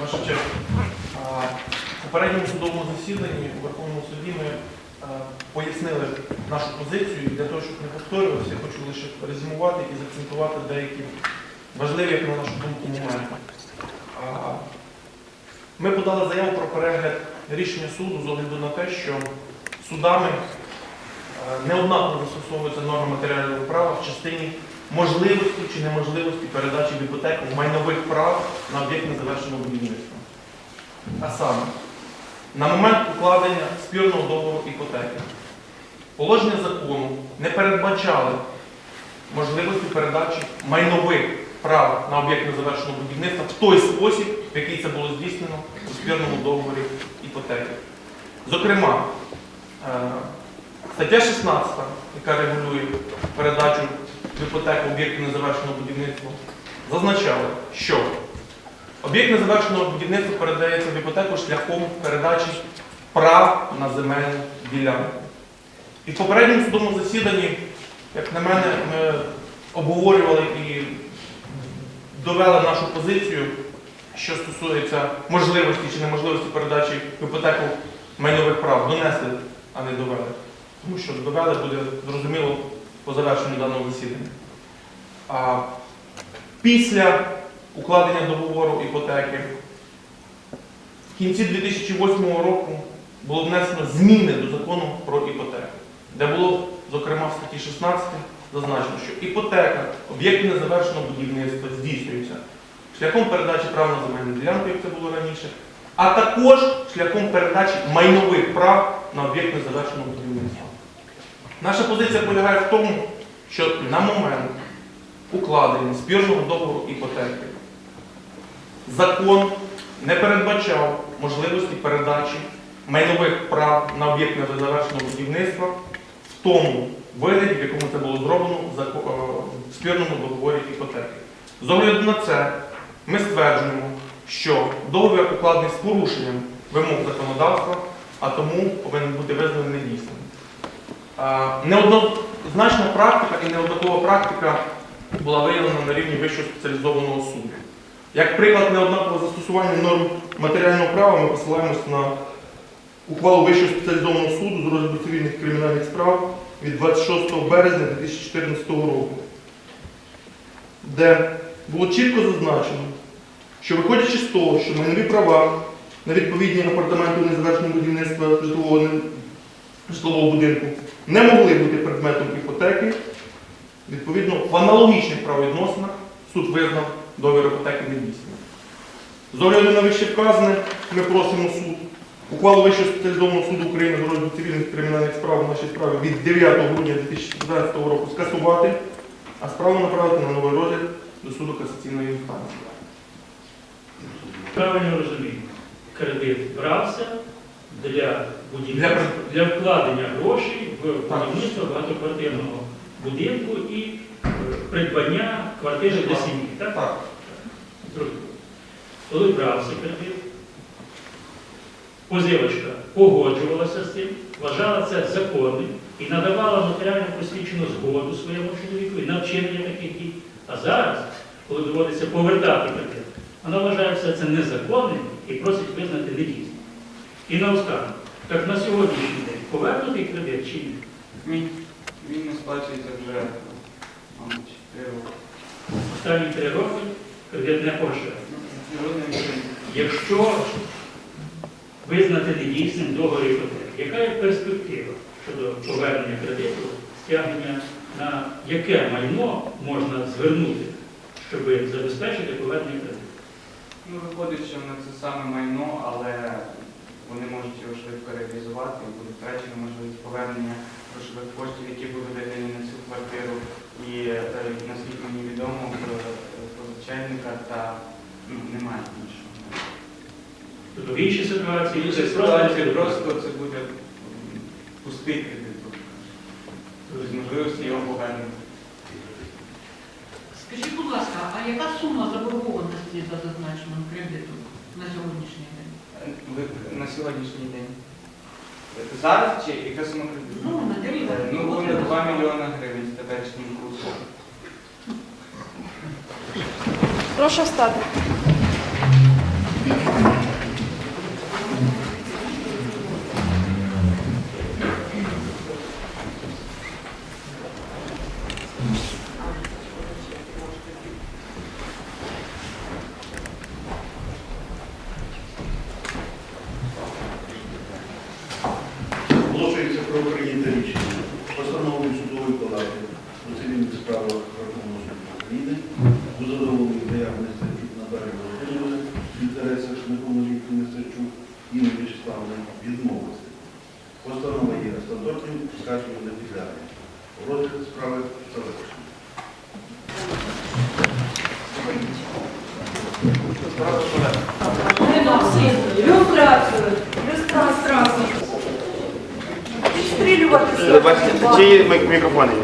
Ваша честь. У попередньому судовому засіданні у Верховному суді ми пояснили нашу позицію і для того, щоб не повторювався, я хочу лише резюмувати і заакцентувати деякі важливі, як на нашу думку, моменти. Ми подали заяву про перегляд рішення суду з огляду на те, що судами неоднаково застосовуються норми матеріального права в частині можливості чи неможливості передачі в іпотеку майнових прав на об'єкт незавершеного будівництва. А саме, на момент укладення спірного договору іпотеки положення закону не передбачали можливості передачі майнових прав на об'єкт незавершеного будівництва в той спосіб, в який це було здійснено у спірному договорі іпотеки. Зокрема, е, стаття 16, яка регулює передачу в іпотеку об'єкту незавершеного будівництва, зазначала, що об'єкт незавершеного будівництва передається в іпотеку шляхом передачі прав на земельну ділянку. І в попередньому судовому засіданні, як на мене, ми обговорювали і довели нашу позицію, що стосується можливості чи неможливості передачі в іпотеку майнових прав. Донесли, а не довели. Тому що довели буде зрозуміло по завершенню даного засідання. А після укладення договору іпотеки в кінці 2008 року було внесено зміни до закону про іпотеку, де було, зокрема, в статті 16 зазначено, що іпотека об'єктів незавершеного будівництва здійснюється шляхом передачі прав на земельну ділянку, як це було раніше, а також шляхом передачі майнових прав на об'єкт незавершеного будівництва. Наша позиція полягає в тому, що на момент укладення спірного договору іпотеки закон не передбачав можливості передачі майнових прав на об'єкт незавершеного будівництва в тому вигляді, в якому це було зроблено в е, спірному договорі іпотеки. З огляду на це ми стверджуємо, що договір укладений з порушенням вимог законодавства, а тому повинен бути визнаний недійсним. Неоднозначна практика і неоднакова практика була виявлена на рівні Вищого спеціалізованого суду. Як приклад неоднакового застосування норм матеріального права, ми посилаємося на ухвалу Вищого спеціалізованого суду з розгляду цивільних кримінальних справ від 26 березня 2014 року, де було чітко зазначено, що виходячи з того, що майнові права на відповідні апартаменти незавершеного будівництва житлового, житлового будинку не могли бути предметом іпотеки, відповідно, в аналогічних правовідносинах суд визнав договір іпотеки недійсним. З огляду на вище вказане, ми просимо суд ухвалу Вищого спеціалізованого суду України з розгляду цивільних кримінальних справ в нашій справі від 9 грудня 2014 року скасувати, а справу направити на новий розгляд до суду касаційної інстанції. Правильно розумію, кредит брався для будівництва, Для для вкладення грошей в будівництво багатоквартирного будинку і е, придбання квартири для сім'ї. Так? Так. Коли брався кредит, позивочка погоджувалася з цим, вважала це законним і надавала нотаріально посвідчену згоду своєму чоловіку на вчинення таких дій. А зараз, коли доводиться повертати кредит, вона вважає все це незаконним і просить визнати недійсним. І наостанок, так на сьогоднішній повернутий кредит чи ні? Ні, він не сплачується вже, мабуть, три роки. Останні три роки кредит не погашає. Ну. Якщо визнати недійсним договір іпотеки, яка є перспектива щодо повернення кредиту, стягнення на яке майно можна звернути, щоб забезпечити повернення кредиту? Ну, виходить, що на це саме майно, але вони можуть його швидко реалізувати, і буде втрачена можливість повернення грошових коштів, які були видані на цю квартиру. І е, наскільки мені відомо, позичальника та ну, немає іншого. Тобто в іншій ситуації це просто просто це буде пустий кредит, без можливості його повернення. Скажіть, будь ласка, а яка сума заборгованості за зазначеним кредитом на сьогоднішній день? Ви- На сьогоднішній день. Зараз чи яка сума кредиту? Ну, на день. Ну, буде 2 мільйони гривень з теперішнім курсом. Прошу встати. Судової палати у цивільних справах Верховного суду України у задоволенні заяви Нестерчук Наталії Володимирівни в інтересах неповнолітньої Нестерчук Інни Вячеславни відмовити. Постанова є остаточним, скарження не підлягає. Розгляд справи завершений. Справа колега. Люстрацію, Бачите, чиї мік- мікрофони є?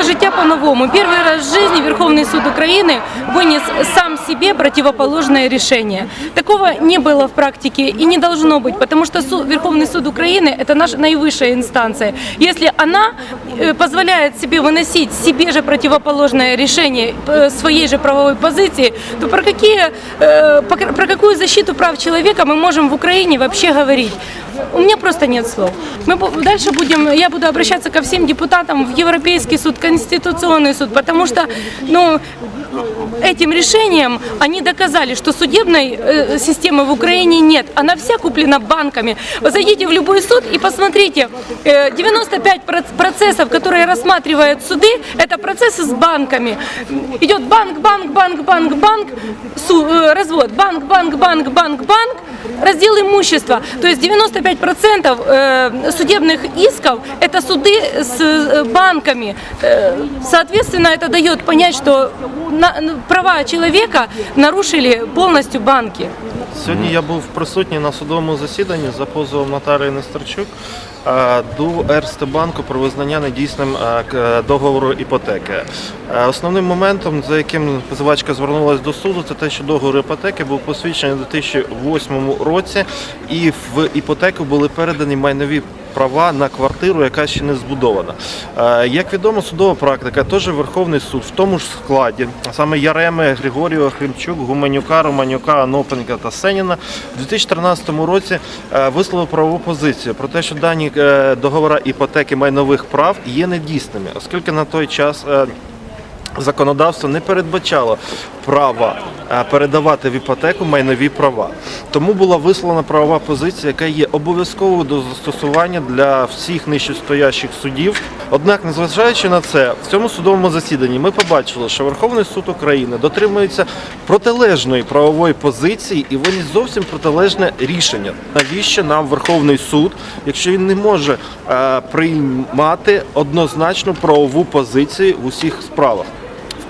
начинается життя по-новому. Первый раз в жизни Верховный суд Украины вынес сам себе противоположное решение. Такого не было в практике и не должно быть, потому что су- Верховный суд Украины – это наша наивысшая инстанция. Если она э, позволяет себе выносить себе же противоположное решение э, своей же правовой позиции, то про, какие, э, по- про какую защиту прав человека мы можем в Украине вообще говорить? У меня просто нет слов. Мы бу- дальше будем, я буду обращаться ко всем депутатам в Европейский суд, Конституционный суд, потому что, ну, этим решением они доказали, что судебной э, системы в Украине нет. Она вся куплена банками. Вы зайдите в любой суд и посмотрите, э, 95 проц- процессов, которые рассматривают суды, это процессы с банками. Идет банк, банк, банк, банк, банк, су- э, развод, банк, банк, банк, банк, банк, раздел имущества. То есть 95% э, судебных исков это суды с э, банками. Э, Соответственно, это дает понять, что на- права человека нарушили полностью банки. Сьогодні я був присутній на судовому засіданні за позовом Наталії Нестерчук е, до Ерстебанку про визнання недійсним е, договору іпотеки. Е, Основним моментом, за яким позивачка звернулася до суду, це те, що договор іпотеки був посвідчений у 2008 році, і в іпотеку були передані майнові права на квартиру, яка ще не збудована. Е, Як відомо, судова практика, теж Верховний суд в тому ж складі, саме Яреми, Григоріва, Хримчук, Гуменюка, Романюка, Анопенка та Сеніна в 2013 році е, висловив правову позицію про те, що дані договора договори іпотеки майнових прав є недійсними, оскільки на той час. Законодавство не передбачало права е, передавати в іпотеку майнові права. Тому була висловлена правова позиція, яка є обов'язковою до застосування для всіх нижчестоящих судів. Однак, незважаючи на це, в цьому судовому засіданні ми побачили, що Верховний суд України дотримується протилежної правової позиції і виніс зовсім протилежне рішення. Навіщо нам Верховний суд, якщо він не може е, приймати однозначну правову позицію в усіх справах?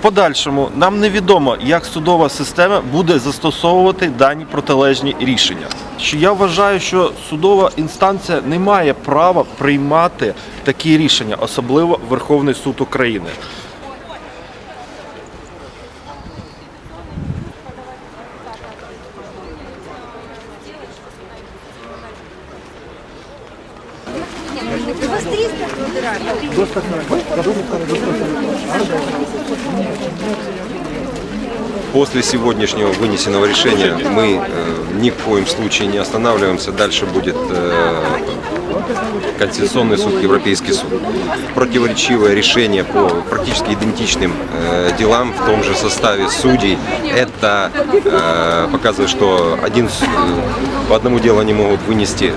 Подальшому нам невідомо, як судова система буде застосовувати дані протилежні рішення. Я вважаю, що судова інстанція не має права приймати такі рішення, особливо Верховний суд України. После сегодняшнего вынесенного решения мы э, ни в коем случае не останавливаемся. Дальше будет э, Конституционный суд, Европейский суд. Противоречивое решение по практически идентичным э, делам в том же составе судей. Это э, показывает, что один, э, по одному делу они могут вынести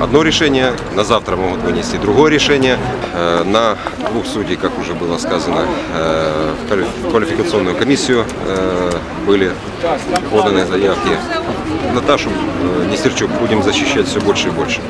одно решение, на завтра могут вынести другое решение. Э, На двух судей, как уже было сказано, э, в квали- в квалификационную комиссию э, были поданы заявки. Наташу э, Нестерчук будем защищать все больше и больше.